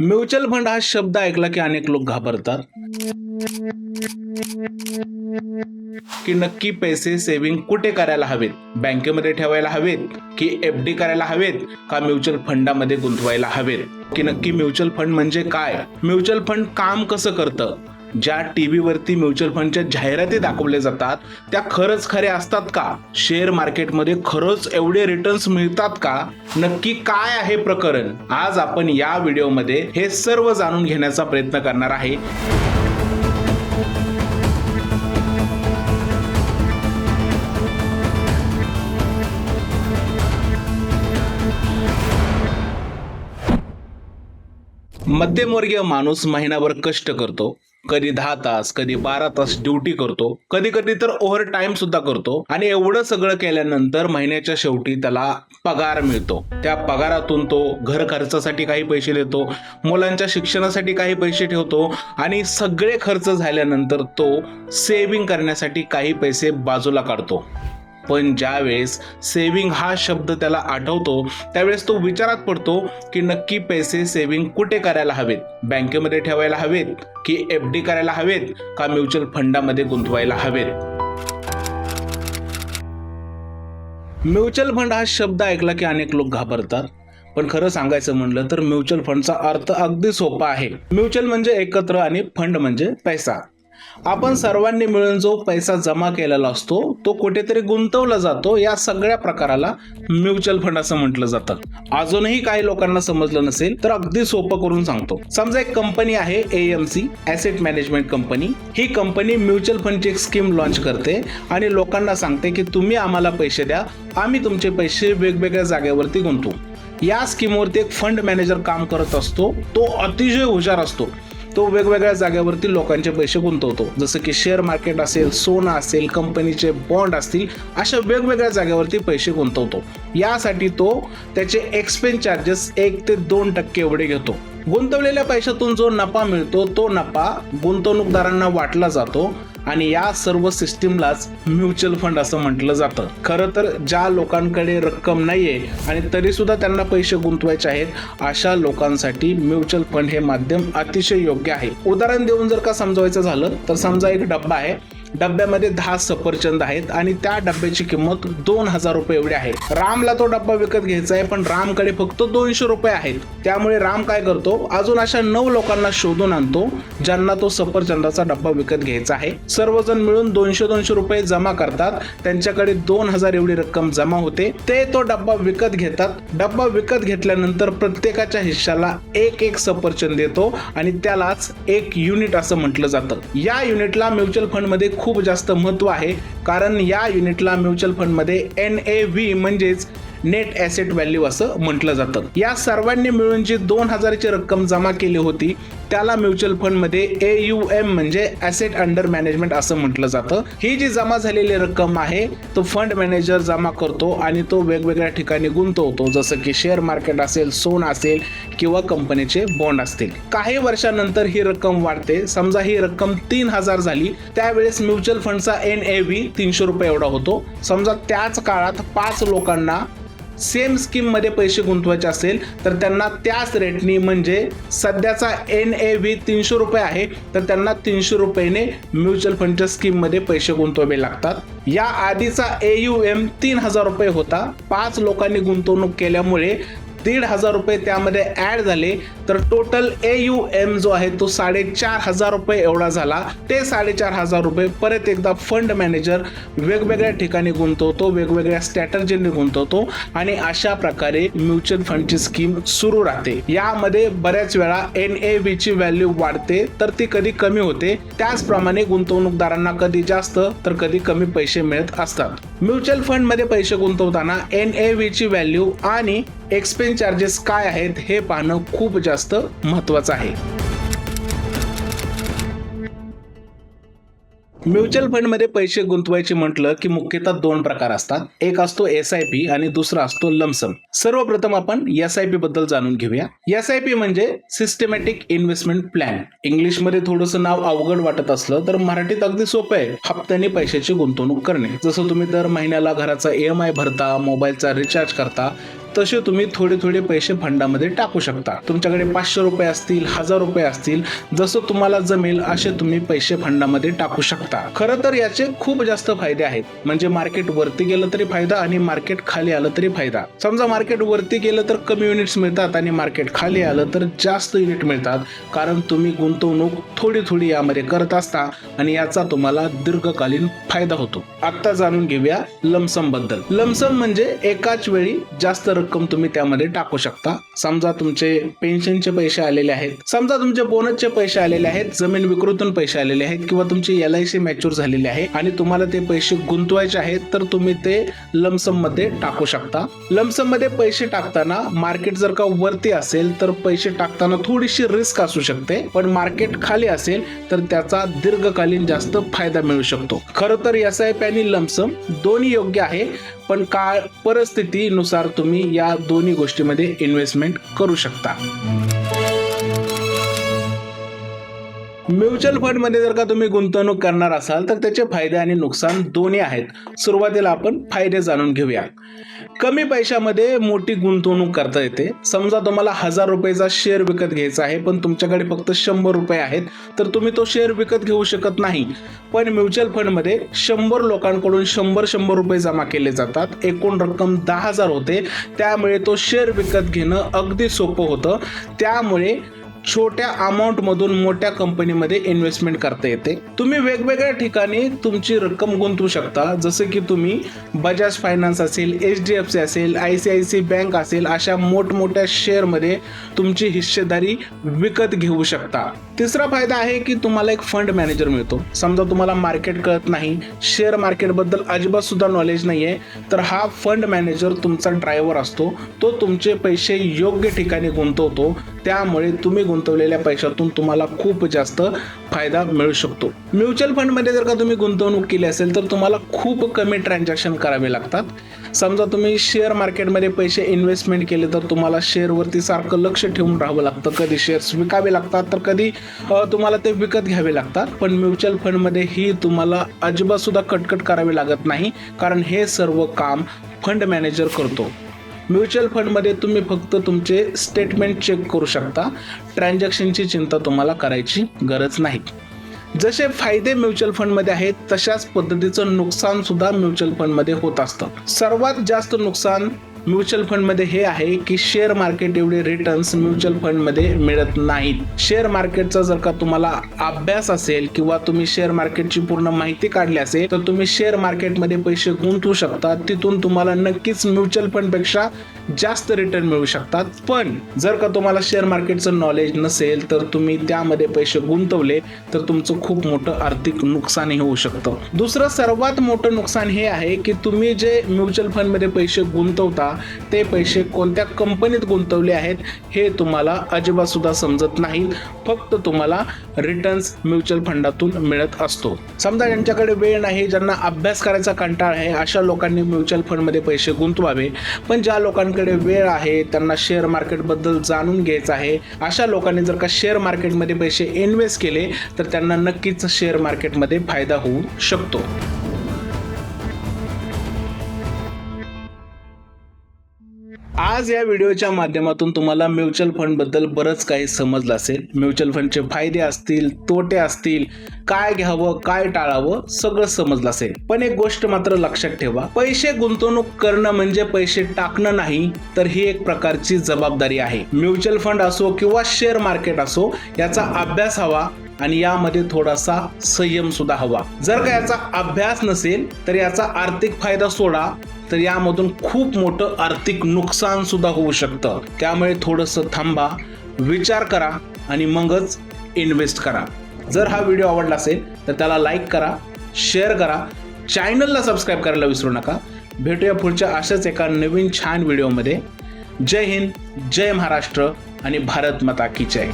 Mutual fund हा शब्द ऐकला की अनेक लोक घाबरतात. की नक्की पैसे सेव्हिंग कुठे करायला हवेत? बँकेमध्ये ठेवायला हवेत? की एफ डी करायला हवेत? का म्युच्युअल फंडामध्ये गुंतवायला हवेत? की नक्की म्युच्युअल फंड म्हणजे काय? म्युच्युअल फंड काम कसं करतं? ज्या टीव्ही वरती म्युच्युअल फंडच्या जाहिराती दाखवल्या जातात त्या खरंच खऱ्या असतात का? शेअर मार्केटमध्ये खरंच एवढे रिटर्न्स मिळतात का? नक्की काय आहे प्रकरण? आज आपण या व्हिडिओमध्ये हे सर्व जाणून घेण्याचा प्रयत्न करणार आहे. मध्यमवर्गीय माणूस महिनाभर कष्ट करतो. कधी दहा तास कधी बारा तास ड्युटी करतो. कधी कधी तर ओव्हर टाइम सुद्धा करतो. आणि एवढं सगळं केल्यानंतर महिन्याच्या शेवटी त्याला पगार मिळतो. त्या पगारातून तो घर खर्चासाठी काही पैसे देतो मुलांच्या शिक्षणासाठी काही पैसे ठेवतो आणि सगळे खर्च झाल्यानंतर तो सेव्हिंग करण्यासाठी काही पैसे बाजूला काढतो. पण ज्यावेळेस सेव्हिंग हा शब्द त्याला आठवतो त्यावेळेस तो विचारात पडतो की नक्की पैसे सेव्हिंग कुठे करायला हवेत? बँकेमध्ये ठेवायला हवेत की एफ डी करायला हवेत का म्युच्युअल फंडामध्ये गुंतवायला हवेत? म्युच्युअल फंड हा शब्द ऐकला की अनेक लोक घाबरतात. पण खरं सांगायचं म्हणलं तर म्युच्युअल फंडचा अर्थ अगदी सोपा आहे. म्युच्युअल म्हणजे एकत्र आणि फंड म्हणजे पैसा. आपण सर्वांनी मिळून जो पैसा जमा केलेला असतो तो कुठेतरी गुंतवला जातो या सगळ्या प्रकाराला म्युच्युअल फंड असं म्हटलं जातं. अजूनही काही लोकांना समजलं नसेल तर अगदी सोपं करून सांगतो. समजा एक कंपनी आहे एएमसी ऍसेट मॅनेजमेंट कंपनी ही कंपनी म्युच्युअल फंडची एक स्कीम लॉन्च करते आणि लोकांना सांगते की तुम्ही आम्हाला पैसे द्या आम्ही तुमचे पैसे वेगवेगळ्या जागेवरती गुंतवू. या स्कीमवरती एक फंड मॅनेजर काम करत असतो तो अतिशय हुशार असतो. तो वेगवेगळ्या जागेवरती लोकांचे पैसे गुंतवतो. जसं की शेअर मार्केट असेल सोनं असेल कंपनीचे बॉन्ड असतील अशा वेगवेगळ्या जागेवरती पैसे गुंतवतो. यासाठी तो त्याचे एक्सपेन्स चार्जेस एक ते दोन टक्के एवढे घेतो. गुंतवलेल्या पैशातून जो नफा मिळतो तो नफा गुंतवणूकदारांना वाटला जातो. आणि या सर्व सिस्टीमलाच म्युच्युअल फंड असं म्हटलं जातं. खरं तर ज्या लोकांकडे रक्कम नाहीये आणि तरी सुद्धा त्यांना पैसे गुंतवायचे आहेत अशा लोकांसाठी म्युच्युअल फंड हे माध्यम अतिशय योग्य आहे. उदाहरण देऊन जर का समजवायचं झालं तर समजा एक डब्बा आहे डब्यामध्ये दहा सफरचंद आहेत आणि त्या डब्याची किंमत दोन हजार रुपये एवढी आहे. रामला तो डब्बा विकत घ्यायचा आहे पण रामकडे फक्त दोनशे रुपये आहेत. त्यामुळे राम काय करतो अजून अशा नऊ लोकांना शोधून आणतो ज्यांना तो सफरचंदाचा डब्बा विकत घ्यायचा आहे. सर्वजण मिळून दोनशे दोनशे रुपये जमा करतात. त्यांच्याकडे दोन हजार एवढी रक्कम जमा होते. ते तो डब्बा विकत घेतात. डब्बा विकत घेतल्यानंतर प्रत्येकाच्या हिश्श्याला एक एक सफरचंद देतो आणि त्यालाच एक युनिट असं म्हटलं जातं. या युनिटला म्युच्युअल फंडमध्ये खूप जास्त महत्त्व आहे. कारण या युनिटला म्युच्युअल फंडमध्ये एन ए व्ही म्हणजेच नेट ॲसेट व्हॅल्यू असं म्हटलं जातं. या सर्वांनी मिळून जी दोन हजारची रक्कम जमा केली होती त्याला म्युच्युअल फंडमध्ये ए यू एम म्हणजे ॲसेट अंडर मॅनेजमेंट असं म्हटलं जातं. ही जी जमा झालेली रक्कम आहे तो फंड मॅनेजर जमा करतो आणि तो वेगवेगळ्या ठिकाणी गुंतवतो. जसं की शेअर मार्केट असेल सोन असेल किंवा कंपनीचे बॉन्ड असतील. काही वर्षानंतर ही रक्कम वाढते. समजा ही रक्कम तीन हजार झाली त्यावेळेस म्युच्युअल फंडचा एन ए व्ही तीनशे रुपये एवढा होतो. समजा त्याच काळात पाच लोकांना सेम स्कीममध्ये पैसे गुंतवायचे असेल तर त्यांना त्याच रेटनी म्हणजे सध्याचा एन ए व्ही तीनशे रुपये आहे तर त्यांना तीनशे रुपयेने म्युच्युअल फंडच्या स्कीममध्ये पैसे गुंतवावे लागतात. या आधीचा ए यू एम तीन हजार रुपये होता. पाच लोकांनी गुंतवणूक केल्यामुळे दीड हजार रुपये त्यामध्ये ऍड झाले. तर टोटल ए यू एम जो आहे तो साडेचार हजार रुपये एवढा झाला. ते साडेचार हजार रुपये परत एकदा फंड मॅनेजर वेगवेगळ्या ठिकाणी गुंतवतो वेगवेगळ्या स्ट्रॅटर्जीने गुंतवतो आणि अशा प्रकारे म्युच्युअल फंडची स्कीम सुरू राहते. यामध्ये बऱ्याच वेळा एन ए व्हीची व्हॅल्यू वाढते तर ती कधी कमी होते. त्याचप्रमाणे गुंतवणूकदारांना कधी जास्त तर कधी कमी पैसे मिळत असतात. म्युच्युअल फंडमध्ये पैसे गुंतवताना एन ए व्हीची व्हॅल्यू आणि एक्सपेन्स चार्जेस काय आहेत हे पाहणं खूप जास्त महत्वाचं आहे. म्युच्युअल फंडमध्ये पैसे गुंतवायचे म्हटलं की मुख्यतः दोन प्रकार असतात. एक असतो एस आय पी आणि दुसरा असतो लमसम. सर्वप्रथम आपण एस आय पी बद्दल जाणून घेऊया. एस आय पी म्हणजे सिस्टमॅटिक इन्व्हेस्टमेंट प्लॅन इंग्लिशमध्ये थोडंसं नाव अवघड वाटत असलं तर मराठीत अगदी सोपं आहे. हप्त्याने पैशाची गुंतवणूक करणे. जसं तुम्ही दर महिन्याला घराचा ई एम आय भरता मोबाईलचा रिचार्ज करता तसे तुम्ही थोडे थोडे पैसे फंडामध्ये टाकू शकता. तुमच्याकडे पाचशे रुपये असतील हजार रुपये असतील जसं तुम्हाला जमेल असे तुम्ही पैसे फंडामध्ये टाकू शकता. खरं तर याचे खूप जास्त फायदे आहेत. म्हणजे मार्केट वरती गेलं तरी फायदा आणि मार्केट खाली आलं तरी फायदा. समजा मार्केट वरती गेलं तर कमी युनिट्स मिळतात आणि मार्केट खाली आलं तर जास्त युनिट मिळतात. कारण तुम्ही गुंतवणूक थोडी थोडी यामध्ये करत असता आणि याचा तुम्हाला दीर्घकालीन फायदा होतो. आता जाणून घेऊया लमसमबद्दल. लमसम म्हणजे एकाच वेळी जास्त रक्कम तुम्ही त्यामध्ये टाकू शकता. समजा तुमचे पेन्शनचे पैसे आलेले आहेत. समजा तुमचे बोनसचे पैसे आलेले आहेत जमीन विक्रीतून पैसे आलेले आहेत किंवा तुमची एल आय सी मॅच्युअर झालेली आहे आणि तुम्हाला ते पैसे गुंतवायचे आहेत तर तुम्ही ते लमसममध्ये टाकू शकता. लमसममध्ये पैसे टाकताना मार्केट जर का वरती असेल तर पैसे टाकताना थोडीशी रिस्क असू शकते. पण मार्केट खाली असेल तर त्याचा दीर्घकालीन जास्त फायदा मिळू शकतो. खरं तर एस आय पी आणि लमसम दोन्ही योग्य आहे. पण काळ परिस्थितीनुसार तुम्ही या दोन्ही गोष्टीमध्ये इन्व्हेस्टमेंट करू शकता. म्युच्युअल फंडमध्ये जर का तुम्ही गुंतवणूक करणार असाल तर त्याचे फायदे आणि नुकसान दोन्ही आहेत. सुरुवातीला आपण फायदे जाणून घेऊया. कमी पैशामध्ये मोठी गुंतवणूक करता येते. समजा तुम्हाला हजार रुपयाचा शेअर विकत घ्यायचा आहे पण तुमच्याकडे फक्त शंभर रुपये आहेत तर तुम्ही तो शेअर विकत घेऊ शकत नाही. पण म्युच्युअल फंडमध्ये शंभर लोकांकडून शंभर शंभर रुपये जमा केले जातात. एकूण रक्कम दहा हजार होते. त्यामुळे तो शेअर विकत घेणं अगदी सोपं होतं. त्यामुळे छोट्या अमाऊंट मधून मोठ्या कंपनीमध्ये इन्व्हेस्टमेंट करता येते. तुम्ही वेगवेगळ्या ठिकाणी तुमची रक्कम गुंतवू शकता. जसं की तुम्ही बजाज फायनान्स असेल एच डी एफ सी असेल I C I C bank असेल अशा मोठमोठ्या शेअरमध्ये तुमची हिस्सेदारी विकत घेऊ शकता. तिसरा फायदा आहे की तुम्हाला एक फंड मॅनेजर मिळतो. समजा तुम्हाला मार्केट कळत नाही शेअर मार्केटबद्दल अजिबात सुद्धा नॉलेज नाही आहे तर हा फंड मॅनेजर तुमचा ड्रायव्हर असतो. तो तुमचे पैसे योग्य ठिकाणी गुंतवतो. त्यामुळे तुम्ही गुंतवलेल्या पैशातून तुम्हाला खूप जास्त फायदा मिळू शकतो. म्युच्युअल फंडमध्ये जर का तुम्ही गुंतवणूक केली असेल तर तुम्हाला खूप कमी ट्रान्झॅक्शन करावे लागतात. समजा तुम्ही शेअर मार्केटमध्ये पैसे इन्व्हेस्टमेंट केले तर तुम्हाला शेअरवरती सारखं लक्ष ठेवून राहावं लागतं. कधी शेअर्स विकावे लागतात तर कधी तुम्हाला ते विकत घ्यावे लागतात. पण म्युच्युअल फंडमध्ये ही तुम्हाला अजिबातसुद्धा कटकट करावी लागत नाही कारण हे सर्व काम फंड मॅनेजर करतो. म्युच्युअल फंडमध्ये तुम्ही फक्त तुमचे स्टेटमेंट चेक करू शकता. ट्रान्झॅक्शनची चिंता तुम्हाला करायची गरज नाही. जसे फायदे म्युच्युअल फंडमध्ये आहेत तशाच पद्धतीचं नुकसान सुद्धा म्युच्युअल फंडमध्ये होत असतं. सर्वात जास्त नुकसान म्युच्युअल फंडमध्ये हे आहे की शेअर मार्केट एवढे रिटर्न्स म्युच्युअल फंडमध्ये मिळत नाहीत. शेअर मार्केटचा जर का तुम्हाला अभ्यास असेल किंवा तुम्ही शेअर मार्केटची पूर्ण माहिती काढली असेल तर तुम्ही शेअर मार्केटमध्ये पैसे गुंतवू शकता. तिथून तुम्हाला नक्कीच म्युच्युअल फंडपेक्षा जास्त रिटर्न मिळू शकतात. पण जर का तुम्हाला शेअर मार्केटचं नॉलेज नसेल तर तुम्ही त्यामध्ये पैसे गुंतवले तर तुमचं खूप मोठं आर्थिक नुकसानही होऊ शकतं. दुसरं सर्वात मोठं नुकसान हे आहे की तुम्ही जे म्युच्युअल फंडमध्ये पैसे गुंतवता ते पैसे कोणत्या कंपनीत गुंतवले आहेत हे तुम्हाला अजिबात सुद्धा समजत नाही. फक्त तुम्हाला रिटर्न्स म्युच्युअल फंडातून मिळत असतो. समजा ज्यांच्याकडे वेळ नाही ज्यांना अभ्यास करायचा कंटाळ आहे अशा लोकांनी म्युच्युअल फंडमध्ये पैसे गुंतवावे. पण ज्या लोकांकडे वेळ आहे त्यांना शेअर मार्केटबद्दल जाणून घ्यायचं आहे अशा लोकांनी जर का शेअर मार्केटमध्ये पैसे इन्व्हेस्ट केले तर त्यांना नक्कीच शेअर मार्केटमध्ये फायदा होऊ शकतो. आज या व्हिडिओच्या माध्यमातून तुम्हाला म्युच्युअल फंडबद्दल बरंच काही समजलं असेल. म्युच्युअल फंडचे फायदे असतील तोटे असतील काय घ्यावं काय टाळावं सगळं समजलं असेल. पण एक गोष्ट मात्र लक्षात ठेवा पैसे गुंतवणूक करणं म्हणजे पैसे टाकणं नाही तर ही एक प्रकारची जबाबदारी आहे. म्युच्युअल फंड असो किंवा शेअर मार्केट असो याचा अभ्यास हवा आणि यामध्ये थोडासा संयम सुद्धा हवा. जर का याचा अभ्यास नसेल तर याचा आर्थिक फायदा सोडा. तर यामधून खूप मोठं आर्थिक नुकसान सुद्धा होऊ शकतं. त्यामुळे थोडंसं थांबा विचार करा आणि मगच इन्व्हेस्ट करा. जर हा व्हिडिओ आवडला असेल तर त्याला लाईक करा शेअर करा. चॅनलला सबस्क्राईब करायला विसरू नका. भेटूया पुढच्या अशाच एका नवीन छान व्हिडिओमध्ये जय हिंद जय महाराष्ट्र आणि भारत माता की जय.